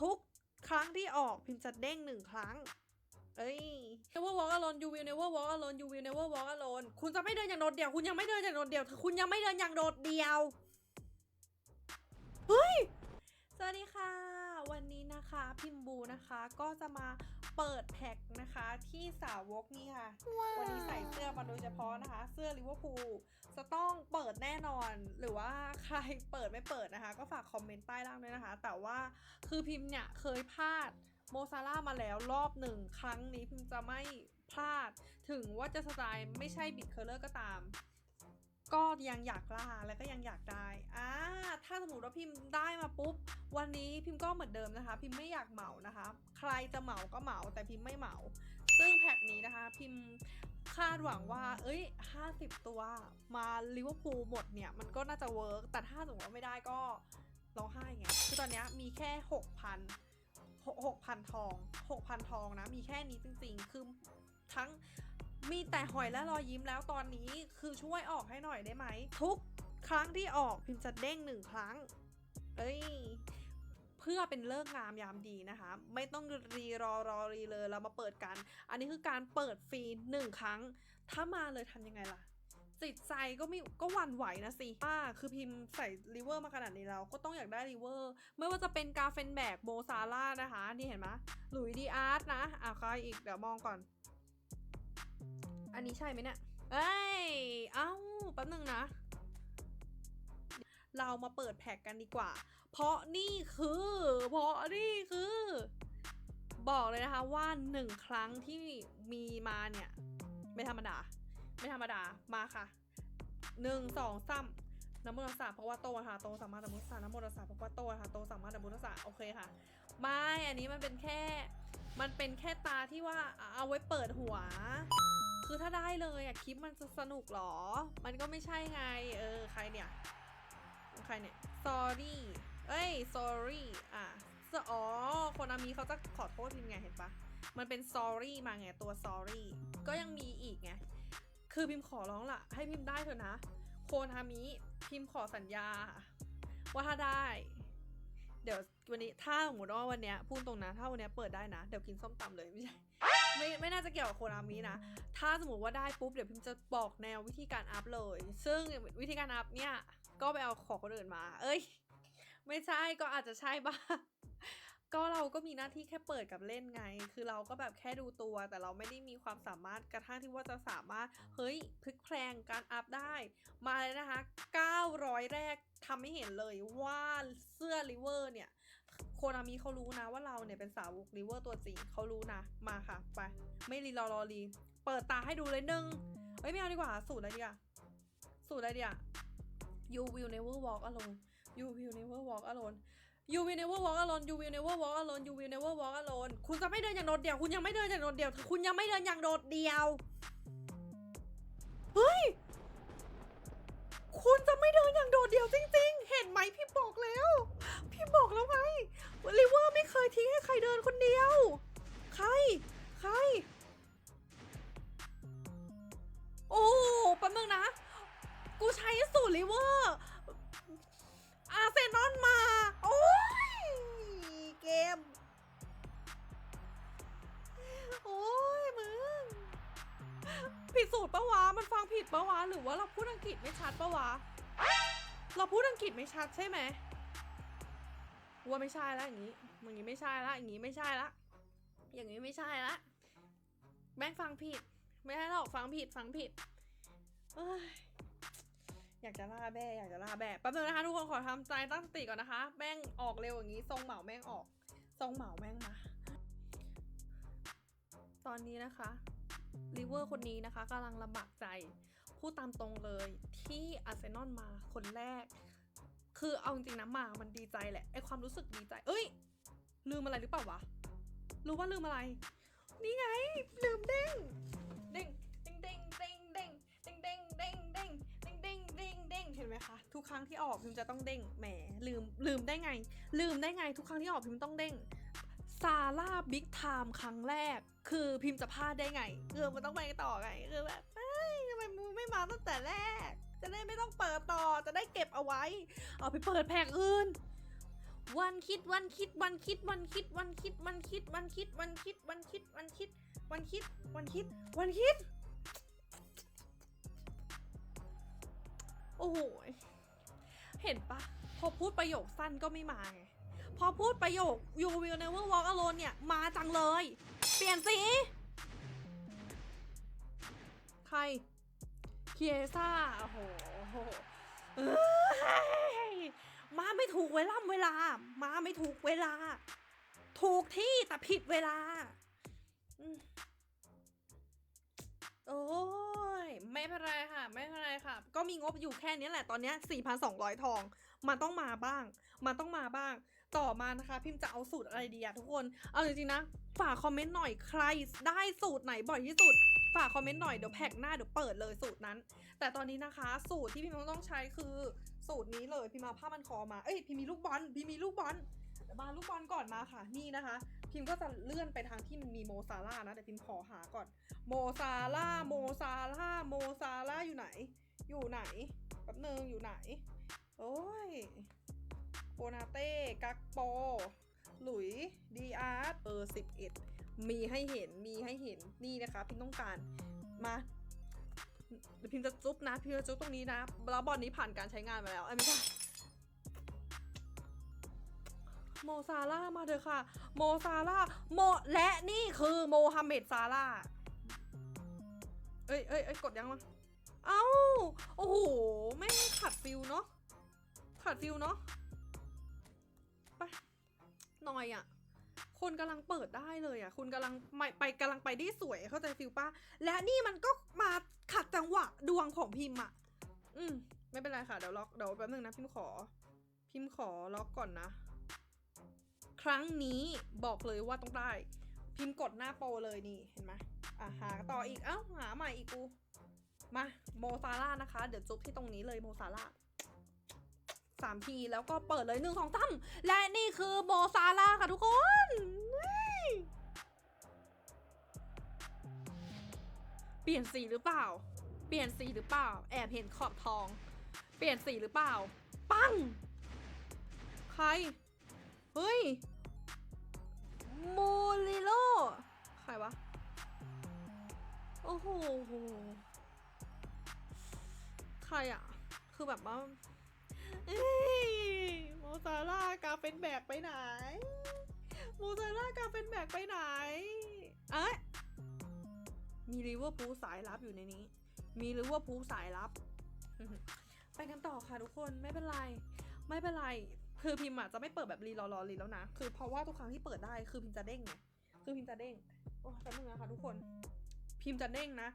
ทุกครั้งที่ออกพิมจะเด้งหนึ่งครั้ง เอ้ย never walk alone you will never walk alone you will never walk alone คุณจะไม่เดินอย่างโดดเดี่ยว คุณยังไม่เดินอย่างโดดเดี่ยว คุณยังไม่เดินอย่างโดดเดี่ยว เฮ้ย สวัสดีค่ะ วันนี้นะคะพิมบูนะคะก็จะมาเปิดแพ็คนะคะที่สาวกนี่ค่ะวันนี้ใส่เสื้อมาโดยเฉพาะนะคะ เสื้อลิเวอร์พูลจะต้องเปิดแน่นอนหรือว่าใครเปิดไม่เปิดนะคะ ก็ฝากคอมเมนต์ใต้ล่างด้วยนะคะ แต่ว่าคือพิมพ์เนี่ยเคยพลาดโมซาร่ามาแล้วรอบหนึ่งครั้งนี้พิมพ์จะไม่พลาด ถึงว่าจะสไตล์ไม่ใช่บิดเคอร์เลอร์ก็ตาม ก็ยังอยากล่าและก็ยังอยากได้อ่าถ้าสมมติว่าพิมพ์ได้มาปุ๊บ วันนี้พิมพ์ก็เหมือนเดิมนะคะ พิมพ์ไม่อยากเหมานะคะ ใครจะเหมาก็เหมาแต่พิมพ์ไม่เหมา ซึ่งแพ็คนี้นะคะ พิมพ์คาดหวังว่า เอ้ย 50 ตัวมาลิเวอร์พูลหมดเนี่ย มันก็น่าจะเวิร์กแต่ถ้าสมมติว่าไม่ได้ก็ร้องไห้ไง คือตอนนี้มีแค่ 6,000 6,000 ทอง 6,000 ทองนะ มีแค่นี้จริงๆ คือทั้ง มีแต่หอยและรอยยิ้มแล้วตอนนี้คือช่วยออกให้หน่อยได้ไหม ทุกครั้งที่ออกพิมพ์จะเด้งหนึ่งครั้ง เอ้ย เพื่อเป็นเลิกงามยามดีนะคะ ไม่ต้องรีรอรอรีเลยเรามาเปิดกัน อันนี้คือการเปิดฟรีหนึ่งครั้ง ถ้ามาเลยทำยังไงล่ะจิตใจก็มีก็หวั่นไหวนะสิอ่าคือพิมพ์ใส่ริเวอร์มาขนาดนี้แล้ว ก็ต้องอยากได้ริเวอร์ ไม่ว่าจะเป็นกาเฟนแบกโบซาร่านะคะ นี่เห็นไหมหลุยดีอาร์ตนะ อะใครอีกเดี๋ยวมองก่อน อันนี้ใช่ไหมเนี่ย เอ้ย เอ้า แป๊บนึงนะ เรามาเปิดแพ็กกันดีกว่า เพราะนี่คือ เพราะนี่คือ บอกเลยนะคะว่าหนึ่งครั้งที่มีมาเนี่ย ไม่ธรรมดา ไม่ธรรมดา มาค่ะหนึ่งสองสามน้ำมันสาเพราะว่าโตค่ะโตสามารถน้ำมันสาน้ำมันสาเพราะว่าโตค่ะโตสามารถน้ำมันสาโอเคค่ะ ไม่อันนี้มันเป็นแค่ มันเป็นแค่ตาที่ว่าเอาไว้เปิดหัว คือถ้าได้เลยอะคลิปมันจะสนุกเหรอ มันก็ไม่ใช่ไง เออ ใครเนี่ย ใครเนี่ย sorry เอ้ย sorry อะอ๋อคนอามีเขาจะขอโทษพิมไงเห็นปะมันเป็น sorry มาไงตัว sorry ก็ยังมีอีกไง คือพิมพ์ขอร้องละให้พิมพ์ได้เถอะนะ โคนามิพิมพ์ขอสัญญา ว่าถ้าได้ เดี๋ยววันนี้ถ้าสมมติว่าวันเนี้ยพูดตรงนะ ถ้าวันเนี้ยเปิดได้นะ เดี๋ยวกินส้มตำเลยไม่ใช่ ไม่ไม่น่าจะเกี่ยวกับโคนามินะ ถ้าสมมติว่าได้ปุ๊บเดี๋ยวพิมจะบอกแนววิธีการอัพเลย ซึ่งวิธีการอัพเนี่ยก็ไปเอาของคนอื่นมา เอ้ย ไม่ใช่ก็อาจจะใช่บ้างก็เราก็มีหน้าที่แค่เปิดกับเล่นไง คือเราก็แบบแค่ดูตัว แต่เราไม่ได้มีความสามารถกระทั่งที่ว่าจะสามารถ เฮ้ยพลิกแพลงการอัพได้ มาเลยนะคะ 900 แรกทำให้เห็นเลยว่าเสื้อริเวอร์เนี่ย โคนามิเขารู้นะว่าเราเนี่ยเป็นสาวกริเวอร์ตัวจริงเขารู้นะ มาค่ะ ไป ไม่รีรอรอรี เปิดตาให้ดูเลยหนึ่งเอ้ยไม่เอาดีกว่า สูตรอะไรดีอะสูตรอะไรดีอะ you will never walk alone you will never walk alone you will never walk alone you will never walk alone you will never walk alone คุณจะไม่เดินอย่างโดดเดี่ยว คุณยังไม่เดินอย่างโดดเดี่ยว คุณยังไม่เดินอย่างโดดเดี่ยว เฮ้ย คุณจะไม่เดินอย่างโดดเดี่ยวจริง ๆ เห็นไหมพี่บอกแล้ว พี่บอกแล้วไงลิเวอร์ไม่เคยทิ้งให้ใครเดินคนเดียว ใคร ใคร โอ้แป๊บนึงนะ กูใช้สูตรลิเวอร์ อาร์เซนอลมา โอ้ย เกม โอ้ ผิดสูตรปะวะ มันฟังผิดปะวะ หรือว่าเราพูดอังกฤษไม่ชัดปะวะ เราพูดอังกฤษไม่ชัดใช่ไหมว่าไม่ใช่ล้วอย่างนี้อย่างนี้ไม่ใช่ละอย่างนี้ไม่ใช่ละ อย่างนี้ไม่ใช่ละแม่งฟังผิด ไม่ได้หรอกฟังผิดฟังผิดอยากจะล่าแบ่อยากจะล่าแบ่แป๊บนึงนะคะทุกคนขอทำใจตั้งสติก่อนนะคะ แม่งออกเร็วอย่างนี้ทรงเหมาแม่งออก ทรงเหมาแม่งมา ตอนนี้นะคะ ลิเวอร์คนนี้นะคะกำลังลำบากใจ พูดตามตรงเลยที่อาร์เซนอลมาคนแรก คือเอาจริงนะมามันดีใจแหละไอความรู้สึกดีใจ เอ้ย ลืมอะไรหรือเปล่าวะ รู้ว่าลืมอะไร นี่ไง ลืมเด้งเด้งเด้งเด้งเด้งเด้งเด้งเด้งเด้งเด้งเด้งเด้งเด้งเด้งเห็นไหมคะทุกครั้งที่ออกพิมจะต้องเด้งแหมลืมลืมได้ไง ลืมได้ไง ทุกครั้งที่ออกพิมต้องเด้ง ซาร่าบิ๊กไทม์ครั้งแรก คือพิมพ์จะพลาดได้ไงเออมันต้องไปต่อไงคือแบบเฮ้ยทำไมมึงไม่มาตั้งแต่แรก จะได้ไม่ต้องเปิดต่อจะได้เก็บเอาไว้ เอาไปเปิดแผงอื่น วันคิดวันคิดวันคิดวันคิดวันคิดวันคิดวันคิดวันคิดวันคิดวันคิดวันคิดวันคิดวันคิด โอ้โหเห็นปะพอพูดประโยคสั้นก็ไม่มาไง พอพูดประโยค you will never walk alone เนี่ย มาจังเลย เปลี่ยนสี ใคร เคียซ่า โอ้โหมาไม่ถูกเวลาเวลา มาไม่ถูกเวลา ถูกที่แต่ผิดเวลา โอ้ย ไม่เป็นไรค่ะ ไม่เป็นไรค่ะ ก็มีงบอยู่แค่นี้แหละตอนนี้4,200 ทอง มันต้องมาบ้าง มันต้องมาบ้าง ต่อมานะคะ พิมพ์จะเอาสูตรอะไรดีอะทุกคน เอาจริงๆนะ ฝากคอมเมนต์หน่อยใครได้สูตรไหนบ่อยที่สุด ฝากคอมเมนต์หน่อยเดี๋ยวแพ็กหน้าเดี๋ยวเปิดเลยสูตรนั้น แต่ตอนนี้นะคะ สูตรที่พิมต้องใช้คือสูตรนี้เลยพิมพ์เอาผ้ามันคอมา เอ้ยพิมมีลูกบอลพิมมีลูกบอลมาลูกบอลก่อนมาค่ะ นี่นะคะ พิมก็จะเลื่อนไปทางที่มันมีโมซาร่านะแต่พิมขอหาก่อน โมซาร่าโมซาร่าโมซาร่าอยู่ไหน อยู่ไหนแป๊บนึงอยู่ไหน โอ้ย โนาเต้ กักโป หลุย ดีอาร์ตเออสิบเอ็ดมีให้เห็น มีให้เห็น นี่นะคะพิมต้องการ มาเดี๋ยวพิมจะจุ๊บนะ พิมจะจุ๊บตรงนี้นะแล้วบอลนี้ผ่านการใช้งานมาแล้วเอ้ไม่ใช่โมซาร่ามาเถอะค่ะ โมซาร่าโมและนี่คือโมฮัมเหม็ดซาร่าเอ้ยเอ้ยเอ้ยกดยังวะเอ้า โอ้โห ไม่ขัดฟิลเนาะ ขัดฟิลเนาะ นอยอะคนกำลังเปิดได้เลยอะคุณกำลังไปไปกำลังไปได้สวยเข้าใจฟิลป้าและนี่มันก็มาขัดจังหวะดวงของพิมพ์อะอืม ไม่เป็นไรค่ะ เดี๋ยวล็อกเดี๋ยวแป๊บนึงนะพิมพ์ขอ พิมพ์ขอล็อกก่อนนะ ครั้งนี้บอกเลยว่าต้องได้ พิมพ์กดหน้าโปรเลยนี่เห็นไหมอะหาต่ออีกเอ้าหาใหม่อีกกู มาโมซาร่านะคะ เดี๋ยวจุ๊บที่ตรงนี้เลยโมซาร่า สามทีแล้วก็เปิดเลยหนึ่งสองสามและนี่คือโมซาร่าค่ะทุกคนเปลี่ยนสีหรือเปล่า เปลี่ยนสีหรือเปล่า แอบเห็นขอบทอง เปลี่ยนสีหรือเปล่า ปัง ใคร เฮ้ยโมลิโล ใครวะ โอ้โห ใครอะคือแบบว่า โมซาร่ากาเป็นแบกไปไหน โมซาร่ากาเป็นแบกไปไหนเอ้ยมีลิเวอร์พูลสายลับอยู่ในนี้ มีลิเวอร์พูลสายลับ ไปกันต่อค่ะทุกคนไม่เป็นไร ไม่เป็นไร คือพิมพ์อะจะไม่เปิดแบบรีรอรอรีแล้วนะ คือเพราะว่าทุกครั้งที่เปิดได้คือพิมพ์จะเด้งไงคือพิมพ์จะเด้ง โอ้แป๊บนึงนะคะทุกคน พิมพ์จะเด้งนะ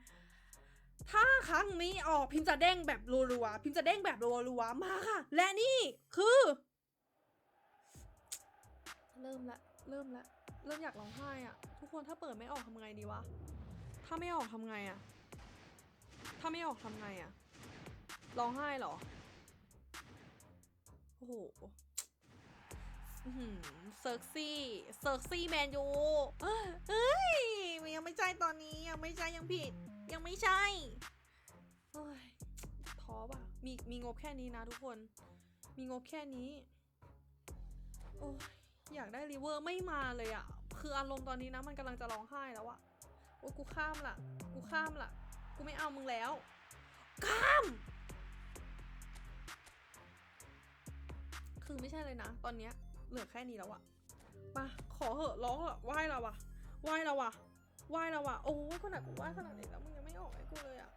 ถ้าครั้งนี้ออกพิมจะเด้งแบบรัวๆพิมจะเด้งแบบรัวๆมาค่ะ และนี่คือ เริ่มละเริ่มละเริ่มอยากร้องไห้อะทุกคนถ้าเปิดไม่ออกทำไงดีวะถ้าไม่ออกทำไงอะถ้าไม่ออกทำไงอะร้องไห้เหรอโอ้โหเซิร์กซี่เซิร์กซี่แมนยูเฮ้ยยังไม่ใช่ตอนนี้ยังไม่ใช่ยังผิด ยังไม่ใช่เฮ้ยท้อป่ะ มีมีงบแค่นี้นะทุกคน มีงบแค่นี้ โอ้ยอยากได้รีเวอร์ไม่มาเลยอะคืออารมณ์ตอนนี้นะมันกำลังจะร้องไห้แล้วอะโอ้ยกูข้ามละกูข้ามละกูไม่เอามึงแล้ว ข้าม คือไม่ใช่เลยนะ ตอนเนี้ยเหลือแค่นี้แล้วอะมาขอเหอะร้องเหอะไหว้เราอะไหว้เราอะ ไหว้เราอะโอ้ยขนาดกูไหว้ขนาดนี้แล้วมึงยังไม่ออกให้กูเลยอะ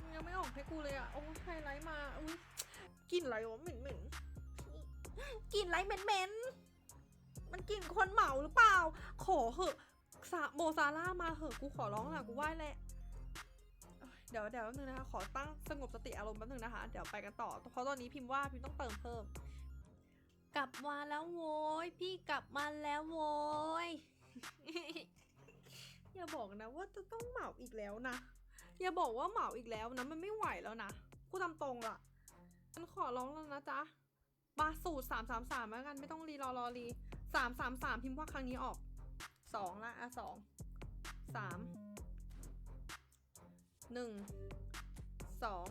มึงยังไม่ออกให้กูเลยอะโอ้ยไฮไลท์มาอุ้ยกลิ่นอะไรวะเหม็นเหม็นกลิ่นไรเหม็นเหม็นมันกลิ่นคนเหมาหรือเปล่า ขอเหอะซาโมซาร่ามาเหอะกูขอร้องละกูไหว้แหละเดี๋ยวเดี๋ยวแป๊บนึงนะคะขอตั้งสงบสติอารมณ์แป๊บนึงนะคะ เดี๋ยวไปกันต่อ เพราะตอนนี้พิมพ์ว่าพิมพ์ต้องเติมเพิ่ม กลับมาแล้วโว้ยพี่กลับมาแล้วโว้ย อย่าบอกนะว่าจะต้องเหมาอีกแล้วนะ อย่าบอกว่าเหมาอีกแล้วนะ มันไม่ไหวแล้วนะกูทำตรงละฉันขอร้องแล้วนะจ๊ะมาสูตรสามสามสามแล้วกันไม่ต้องรีรอรอรีสามสามสามพิมพ์ว่าครั้งนี้ออกสองละอะสองสามหนึ่งสอง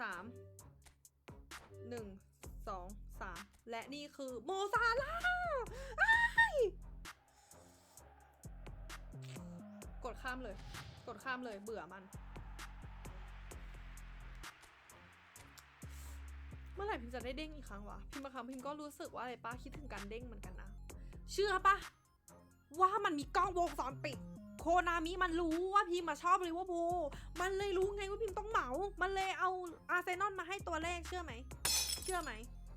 สามหนึ่งสองสามและนี่คือโมซาลา กดข้ามเลย กดข้ามเลยเบื่อมัน เมื่อไหร่พิมจะได้เด้งอีกครั้งวะพิมบางครั้งพิมก็รู้สึกว่าอะไรป้าคิดถึงการเด้งเหมือนกันนะเชื่อปะว่ามันมีกล้องวงจรปิดโคนามิมันรู้ว่าพิมมาชอบลิเวอร์พูลมันเลยรู้ไงว่าพิมต้องเหมา มันเลยเอาอาร์เซนอลมาให้ตัวเลขเชื่อไหม เชื่อไหม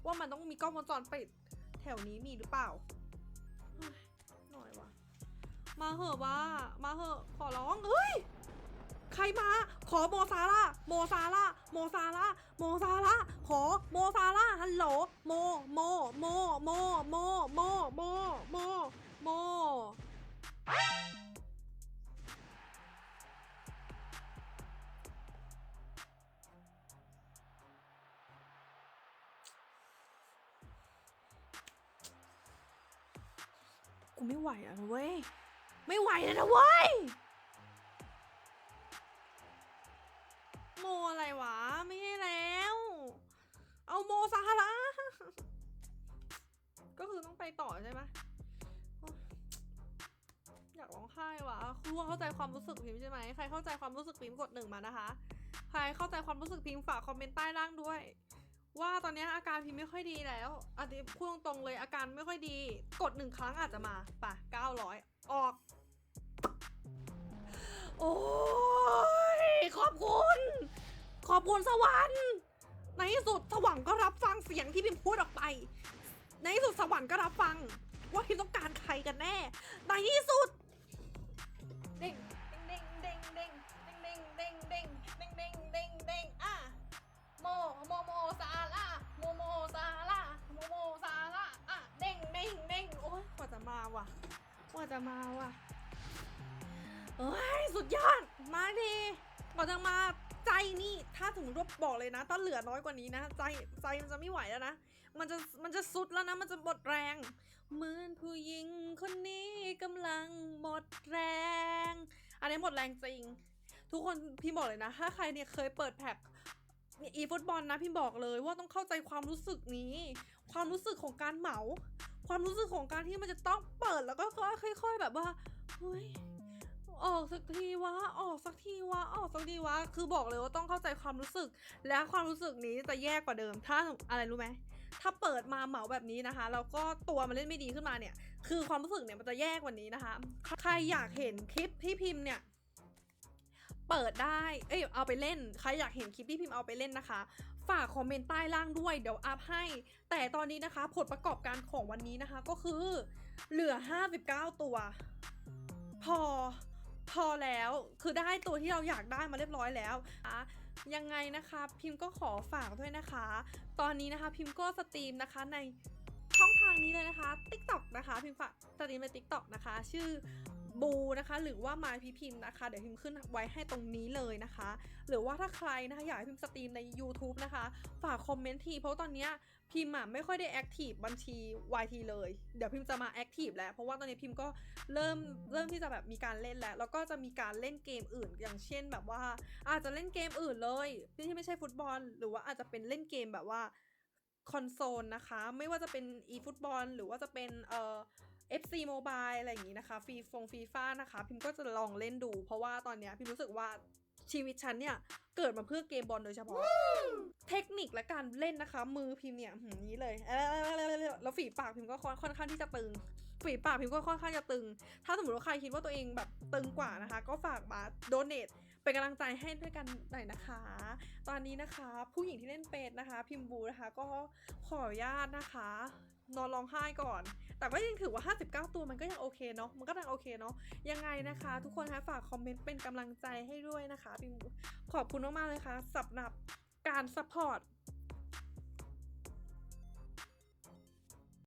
ว่ามันต้องมีกล้องวงจรปิด แถวนี้มีหรือเปล่า มาเหอะว่ามาเหอะขอร้องเฮ้ยใครมา ขอโมซาร่าโมซาร่าโมซาร่าโมซาร่าขอโมซาร่าฮัลโหลโมโมโมโมโมโมโมโมโมกูไม่ไหวแล้วนะเว้ย ไม่ไหวแล้วนะเว้ยโมอะไรวะ ไม่ให้แล้ว เอาโมซาร่าก็คือต้องไปต่อใช่ไหมอยากร้องไห้วะคือว่าเข้าใจความรู้สึกพิมพ์ใช่ไหมใครเข้าใจความรู้สึกพิมพ์กดหนึ่งมานะคะ ใครเข้าใจความรู้สึกพิมพ์ฝากคอมเมนต์ใต้ล่างด้วย ว่าตอนนี้อาการพิมพ์ไม่ค่อยดีแล้วอันนี้พูดตรงๆเลยอาการไม่ค่อยดี กดหนึ่งครั้งอาจจะมาป่ะเก้าร้อยออก โอ้ยขอบคุณ ขอบคุณสวรรค์ในที่สุดสวรรค์ก็รับฟังเสียงที่พิมพ์พูดออกไป ในที่สุดสวรรค์ก็รับฟัง ว่าพิมต้องการใครกันแน่ ในที่สุดเด้งเด้งเด้งเด้งเด้งเด้งเด้งเด้งเด้งเด้งเด้งอะโมโมโมซาร่าโมโมซาร่าโมโมซาร่าอะเด้งเด้งเด้งโอ้ยกว่าจะมาว่ะกว่าจะมาว่ะ เอ้ยสุดยอด มาดีกว่าจะมาใจนี่ถ้าสมมติว่าบอกเลยนะถ้าเหลือน้อยกว่านี้นะใจใจมันจะไม่ไหวแล้วนะ มันจะมันจะสุดแล้วนะ มันจะหมดแรง เหมือนผู้หญิงคนนี้กำลังหมดแรง อันนี้หมดแรงจริง ทุกคนพี่บอกเลยนะ ถ้าใครเนี่ยเคยเปิดแพ็คอีฟุตบอลนะพี่บอกเลยว่าต้องเข้าใจความรู้สึกนี้ ความรู้สึกของการเหมา ความรู้สึกของการที่มันจะต้องเปิดแล้วก็ค่อยๆแบบว่าเฮ้ย ออกสักทีวะออกสักทีวะออกสักทีวะคือบอกเลยว่าต้องเข้าใจความรู้สึก และความรู้สึกนี้จะแย่กว่าเดิม ถ้าอะไรรู้ไหมถ้าเปิดมาเหมาแบบนี้นะคะแล้วก็ตัวมันเล่นไม่ดีขึ้นมาเนี่ย คือความรู้สึกเนี่ยมันจะแย่กว่านี้นะคะ ใครอยากเห็นคลิปที่พิมพ์เนี่ยเปิดได้ เอ้ย เอาไปเล่น ใครอยากเห็นคลิปที่พิมพ์เอาไปเล่นนะคะ ฝากคอมเมนต์ใต้ล่างด้วย เดี๋ยวอัพให้ แต่ตอนนี้นะคะ ผลประกอบการของวันนี้นะคะ ก็คือ เหลือ 59 ตัว พอ พอแล้วคือได้ตัวที่เราอยากได้มาเรียบร้อยแล้วอะยังไงนะคะพิมพ์ก็ขอฝากด้วยนะคะ ตอนนี้นะคะพิมพ์ก็สตรีมนะคะในช่องทางนี้เลยนะคะ TikTok นะคะ พิมพ์ฝากสตรีมใน TikTok นะคะ ชื่อบูนะคะ หรือว่ามาพิพิมพ์นะคะ เดี๋ยวพิมพ์ขึ้นไว้ให้ตรงนี้เลยนะคะ หรือว่าถ้าใครนะคะอยากให้พิมพ์สตรีมใน YouTube นะคะ ฝากคอมเมนต์ทีเพราะตอนเนี้ย พิมพ์อะไม่ค่อยได้แอคทีฟบัญชี YT เลย เดี๋ยวพิมพ์จะมาแอคทีฟแล้วเพราะว่าตอนนี้พิมพ์ก็เริ่มเริ่มที่จะแบบมีการเล่นแล้ว แล้วก็จะมีการเล่นเกมอื่น อย่างเช่นแบบว่า อาจจะเล่นเกมอื่นเลยที่ไม่ใช่ฟุตบอล หรือว่าอาจจะเป็นเล่นเกมแบบว่าคอนโซลนะคะ ไม่ว่าจะเป็น e ฟุตบอลหรือว่าจะเป็นเอ่อ FC Mobile อะไรอย่างนี้นะคะฟรีฟงฟีฟ่านะคะ พิมพ์ก็จะลองเล่นดู เพราะว่าตอนเนี้ยพิมรู้สึกว่า ชีวิตฉันเนี่ยเกิดมาเพื่อเกมบอลโดยเฉพาะ เทคนิคและการเล่นนะคะ มือพิมเนี่ยหืมนี้เลยแล้วฝีปากพิมก็ค่อนข้างที่จะตึงฝีปากพิมก็ค่อนข้างจะตึง ถ้าสมมติว่าใครคิดว่าตัวเองแบบตึงกว่านะคะ ก็ฝากมาโดเน a t เป็นกำลังใจให้ด้วยกันหน่อยนะคะ ตอนนี้นะคะ ผู้หญิงที่เล่นเป็นนะคะ พิมบูนะคะ ก็ขออนุญาตนะคะ นอนร้องไห้ก่อน แต่ก็ยังถือว่า 59 ตัวมันก็ยังโอเคเนาะ มันก็ยังโอเคเนาะ ยังไงนะคะ ทุกคนคะฝากคอมเมนต์เป็นกำลังใจให้ด้วยนะคะพิมขอบคุณมากๆเลยค่ะสำหรับการสปอร์ต